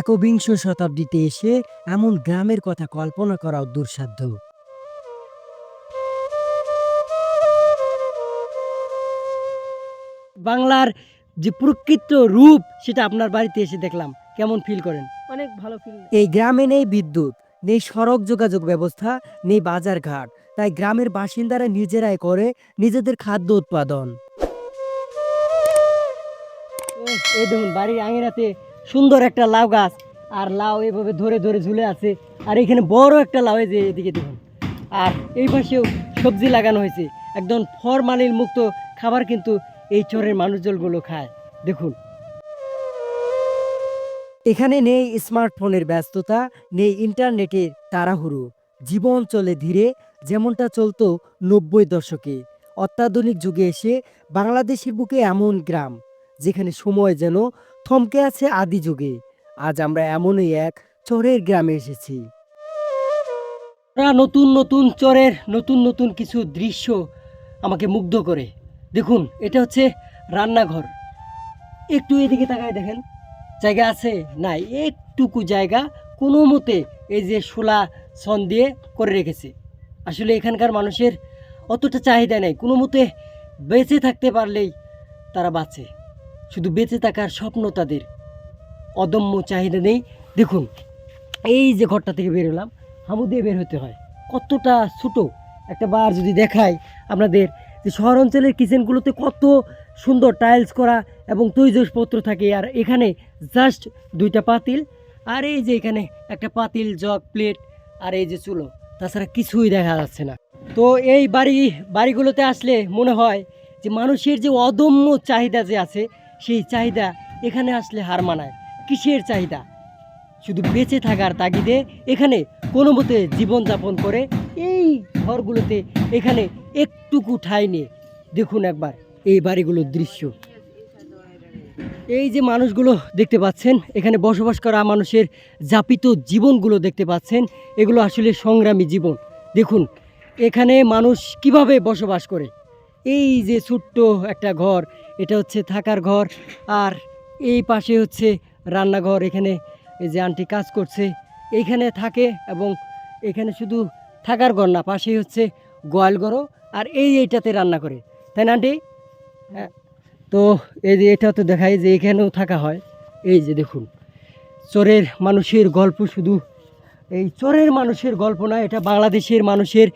একবিংশ শতাব্দীতে এসে এমন গ্রামের কথা কল্পনা করাও দুঃসাধ্য। বাংলার যে প্রকৃত রূপ সেটা আপনার বাড়িতে এসে দেখলাম। কেমন ফিল করেন? অনেক ভালো ফিল এই গ্রামে নেই বিদ্যুৎ নেই সড়ক যোগাযোগ ব্যবস্থা নেই বাজার ঘাট। তাই গ্রামের বাসিন্দারা নিজেরাই করে নিজেদের খাদ্য উৎপাদন। এই দেখুন বাড়ির আঙিনাতে সুন্দর একটা লাউ গাছ। আর লাউ এভাবে ধরে ধরে ঝুলে আছে। আর এখানে বড় একটা লাউ যে এদিকে দেখুন। আর এই পাশেও সবজি লাগানো হয়েছে। একদম ফরমালিন মুক্ত খাবার কিন্তু এই চরের মানুষজনগুলো খায়। দেখুন। এখানে নেই স্মার্টফোনের ব্যস্ততা, নেই ইন্টারনেটের তাড়াহুড়ো। জীবন চলে ধীরে, যেমনটা চলতো নব্বই দশকে। অত্যাধুনিক যুগে এসে বাংলাদেশের বুকে এমন গ্রাম, যেখানে সময় যেন থমকে আছে আদি যুগে। আজ আমরা এমনই এক চরের গ্রামে এসেছি। নতুন নতুন চরের নতুন নতুন কিছু দৃশ্য আমাকে মুগ্ধ করে। দেখুন, এটা হচ্ছে রান্নাঘর। একটু এদিকে তাকায় দেখেন। জায়গা আছে? নাই। একটুকু জায়গা কোনো মতে এই যে শোলা সন দিয়ে করে রেখেছে। আসলে এখানকার মানুষের অতটা চাহিদা নেই। কোনো মতে বেঁচে থাকতে পারলেই তারা বাঁচে। শুধু বেঁচে থাকার স্বপ্ন তাদের। অদম্য চাহিদা নেই। দেখুন, এই যে ঘরটা থেকে বেরোলাম হামু দিয়ে বের হতে হয়। কতটা ছোটো একটা বার যদি দেখাই আপনাদের যে শহর অঞ্চলের কিচেনগুলোতে কত সুন্দর টাইলস করা এবং তৈজসপত্র থাকে। আর এখানে জাস্ট দুইটা পাতিল, আর এই যে এখানে একটা পাতিল, জগ, প্লেট, আর এই যে চুলো। তাছাড়া কিছুই দেখা যাচ্ছে না। তো এই বাড়ি, বাড়িগুলোতে আসলে মনে হয় যে মানুষের যে অদম্য চাহিদা যে আছে সেই চাহিদা এখানে আসলে হার মানায়। কিসের চাহিদা? শুধু বেঁচে থাকার তাগিদে এখানে কোনো মতে জীবনযাপন করে, এই ঘরগুলোতে এখানে একটুকু ঠাঁই নিয়ে দেখুন একবার এই বাড়িগুলোর দৃশ্য। এই যে মানুষগুলো দেখতে পাচ্ছেন, এখানে বসবাস করা মানুষের যাপিত জীবনগুলো দেখতে পাচ্ছেন, এগুলো আসলে সংগ্রামী জীবন। দেখুন, এখানে মানুষ কীভাবে বসবাস করে এই যে ছোট্ট একটা ঘর, এটা হচ্ছে থাকার ঘর। আর এই পাশে হচ্ছে রান্নাঘর, এখানে এই যে আন্টি কাজ করছে। এইখানে থাকে এবং এখানে শুধু থাকার ঘর না, পাশেই হচ্ছে গোয়াল ঘরও, আর এই এইটাতে রান্না করে। তাই না, আন্টি? হ্যাঁ। তো এই যে এটা তো দেখায় যে এখানেও থাকা হয়। এই যে দেখুন, চোরের মানুষের গল্প শুধু, এই চোরের মানুষের গল্প না, এটা বাংলাদেশের মানুষের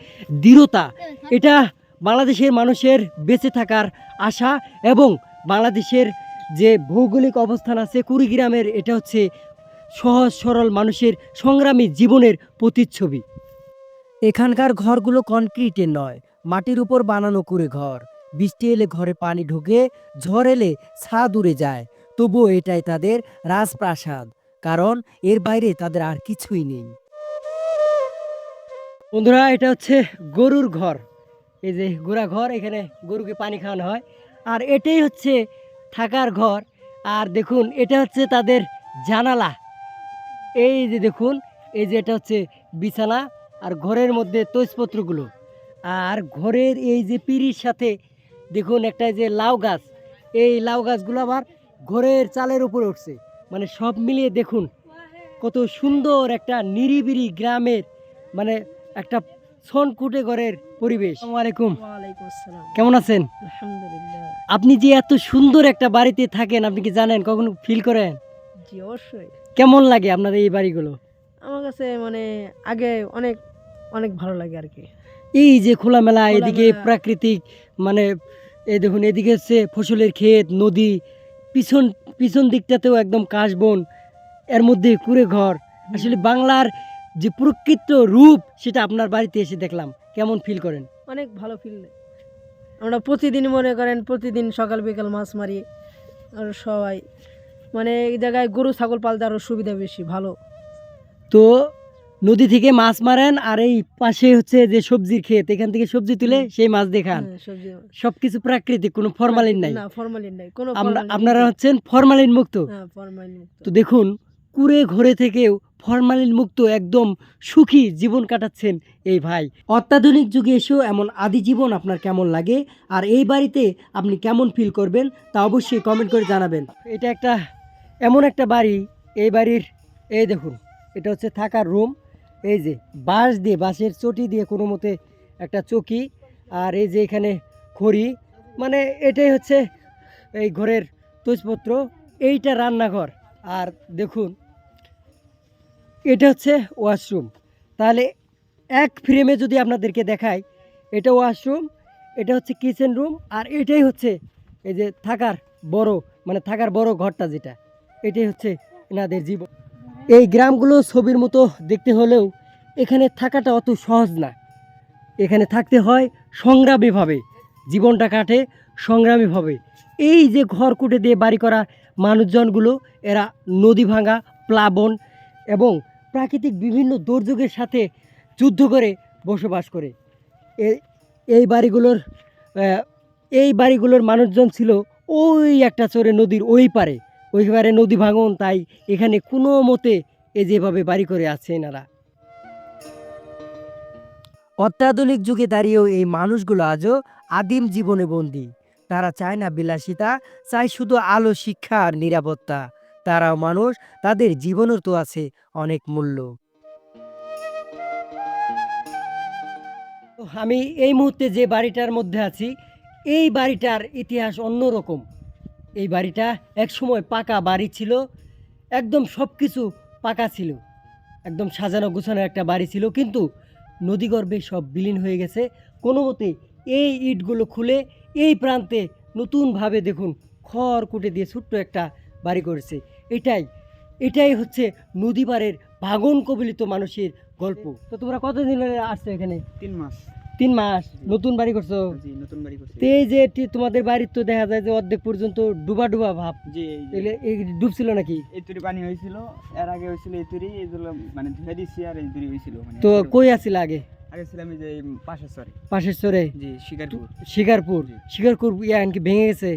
দৃঢ়তা। এটা বাংলাদেশের মানুষের বেঁচে থাকার আশা এবং বাংলাদেশের যে ভৌগোলিক অবস্থান আছে কুড়িগ্রামের, এটা হচ্ছে সহজ সরল মানুষের সংগ্রামী জীবনের প্রতিচ্ছবি। এখানকার ঘরগুলো কনক্রিটের নয়, মাটির উপর বানানো করে ঘর। বৃষ্টি এলে ঘরে পানি ঢুকে, ঝড় এলে ছাদ উড়ে যায়। তবুও এটাই তাদের রাজপ্রাসাদ, কারণ এর বাইরে তাদের আর কিছুই নেই। বন্ধুরা, এটা হচ্ছে গরুর ঘর। এই যে গোড়া ঘর, এখানে গরুকে পানি খাওয়ানো হয়। আর এটাই হচ্ছে থাকার ঘর। আর দেখুন, এটা হচ্ছে তাদের জানালা। এই যে দেখুন, এই যে এটা হচ্ছে বিছানা আর ঘরের মধ্যে তৈজপত্রগুলো। আর ঘরের এই যে পিঁড়ির সাথে দেখুন, একটা যে লাউ গাছ। এই লাউ গাছগুলো আবার ঘরের চালের উপরে উঠছে। মানে সব মিলিয়ে দেখুন, কত সুন্দর একটা নিরিবিরি গ্রামের মানে একটা ছনকুটে ঘরের পরিবেশ আলাইকুম। ওয়ালাইকুম কেমন আছেন? আপনি যে এত সুন্দর একটা বাড়িতে থাকেন আপনি কি জানেন কখনো ফিল করেন? জি অবশ্যই। কেমন লাগে আপনাদের এই বাড়িগুলো? আমার কাছে মানে আগে অনেক অনেক ভালো লাগে আর কি। এই যে খোলামেলা। এদিকে প্রাকৃতিক মানে এই দেখুন এদিকে হচ্ছে ফসলের ক্ষেত নদী পিছন পিছন দিকটাতেও একদম কাশবন এর মধ্যে কুড়ে ঘর আসলে বাংলার যে প্রকৃত রূপ সেটা আপনার বাড়িতে এসে দেখলাম। কেমন ফিল করেন? অনেক ভালো ফিল আমরা প্রতিদিন মনে করেন প্রতিদিন সকাল বিকাল মাছ মারি আর সবাই। মানে এই জায়গায় গরু ছাগল পালতে আরও সুবিধা বেশি ভালো। তো নদী থেকে মাছ মারেন আর এই পাশে হচ্ছে যে সবজির ক্ষেত এখান থেকে সবজি তুলে সেই মাছ দেখান হ্যাঁ, সবকিছু প্রাকৃতিক কোনো ফরমালিন নাই। ফরমালিন নাই কোনো আপনারা হচ্ছেন ফরমালিন হ্যাঁ ফরমালিন মুক্ত। তো দেখুন কুড়ে ঘরে থেকেও ফরমালিন মুক্ত একদম সুখী জীবন কাটাচ্ছেন এই ভাই। অত্যাধুনিক যুগে এসেও এমন আদি জীবন আপনার কেমন লাগে? আর এই বাড়িতে আপনি কেমন ফিল করবেন? তা অবশ্যই কমেন্ট করে জানাবেন। এটা একটা এমন একটা বাড়ি, এই বাড়ির, এই দেখুন, এটা হচ্ছে থাকার রুম এই যে বাঁশ দিয়ে, বাঁশের চটি দিয়ে কোনো মতে একটা চকি। আর এই যে এখানে খড়ি। মানে এটাই হচ্ছে এই ঘরের তৈজপত্র এইটা রান্নাঘর। আর দেখুন এটা হচ্ছে ওয়াশরুম। তাহলে এক ফ্রেমে যদি আপনাদেরকে দেখাই, এটা ওয়াশরুম, এটা হচ্ছে কিচেন রুম আর এটাই হচ্ছে এই যে থাকার বড় মানে থাকার বড় ঘরটা যেটা, এটাই হচ্ছে এনাদের জীবন। এই গ্রামগুলো ছবির মতো দেখতে হলেও এখানে থাকাটা অত সহজ না। এখানে থাকতে হয় সংগ্রামীভাবে, জীবনটা কাটে সংগ্রামীভাবে। এই যে ঘর কুটে দিয়ে বাড়ি করা মানুষজনগুলো, এরা নদী ভাঙা, প্লাবন এবং প্রাকৃতিক বিভিন্ন দুর্যোগের সাথে যুদ্ধ করে বসবাস করে। এই বাড়িগুলোর এই বাড়িগুলোর মানুষজন ছিল ওই একটা চরে নদীর ওই পারে। ওই পারে নদী ভাঙন, তাই এখানে কোনো মতে এ যেভাবে বাড়ি করে আছে এনারা। অত্যাধুনিক যুগে দাঁড়িয়েও এই মানুষগুলো আজও আদিম জীবনে বন্দী। তারা চায় না বিলাসিতা, চায় শুধু আলো, শিক্ষা আর নিরাপত্তা। তারাও মানুষ, তাদের জীবনের তো আছে অনেক মূল্য। আমি এই মুহূর্তে যে বাড়িটার মধ্যে আছি, এই বাড়িটার ইতিহাস অন্যরকম। এই বাড়িটা একসময় পাকা বাড়ি ছিল, একদম সব কিছু পাকা ছিল। একদম সাজানো গোছানো একটা বাড়ি ছিল, কিন্তু নদীগর্ভে সব বিলীন হয়ে গেছে। কোনো মতে এই ইটগুলো খুলে এই প্রান্তে নতুনভাবে দেখুন খড় কুটে দিয়ে ছোট্ট একটা বাড়ি করেছে। এটাই এটাই হচ্ছে নদী পাড়ের ভাগন কবলিত মানুষের গল্প। তো তোমরা কতদিন ধরে আসছো এখানে? তিন মাস। তিন মাস? নতুন বাড়ি করছ? নতুন বাড়ি করছি। এই যে তোমাদের বাড়ির তো দেখা যায় যে অর্ধেক পর্যন্ত ডুবা ডুবা ভাব। জি এই ডুবছিল নাকি? পানি হয়েছিল এর আগে হয়েছিল মানে ধুয়ে আর হয়েছিল মানে তো কই আছিল আগে? ছিলাম যে জি শিকারপুর। শিকারপুর। শিকারপুর ইয়া কি ভেঙে গেছে?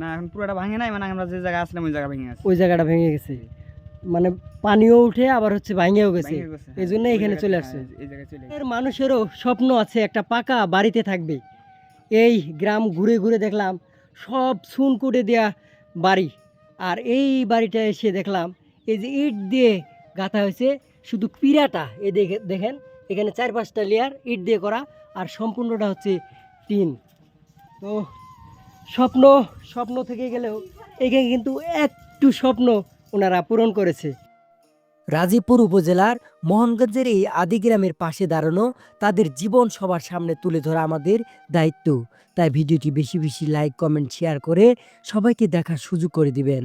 না এখন পুরোটা ভাঙে নাই মানে আমরা যে জায়গা আসলাম ওই জায়গা ভেঙে আছে ওই জায়গাটা ভেঙে গেছে। মানে পানিও উঠে আবার হচ্ছে ভাঙেও গেছে। এই জন্য হ্যাঁ, এখানে চলে হ্যাঁ, আসছে। এর মানুষেরও স্বপ্ন আছে একটা পাকা বাড়িতে থাকবে। এই গ্রাম ঘুরে ঘুরে দেখলাম সব সুন করে দেয়া বাড়ি। আর এই বাড়িটা এসে দেখলাম এই যে ইট দিয়ে গাঁথা হয়েছে শুধু পিরাটা এই দেখে দেখেন এখানে চার পাঁচটা লেয়ার ইট দিয়ে করা আর সম্পূর্ণটা হচ্ছে টিন। তো স্বপ্ন স্বপ্ন থেকে গেলেও এখানে কিন্তু একটু স্বপ্ন ওনারা পূরণ করেছে। রাজীপুর উপজেলার মোহনগঞ্জের এই আদি গ্রামের পাশে দাঁড়ানো তাদের জীবন সবার সামনে তুলে ধরা আমাদের দায়িত্ব। তাই ভিডিওটি বেশি বেশি লাইক, কমেন্ট শেয়ার করে সবাইকে দেখার সুযোগ করে দিবেন।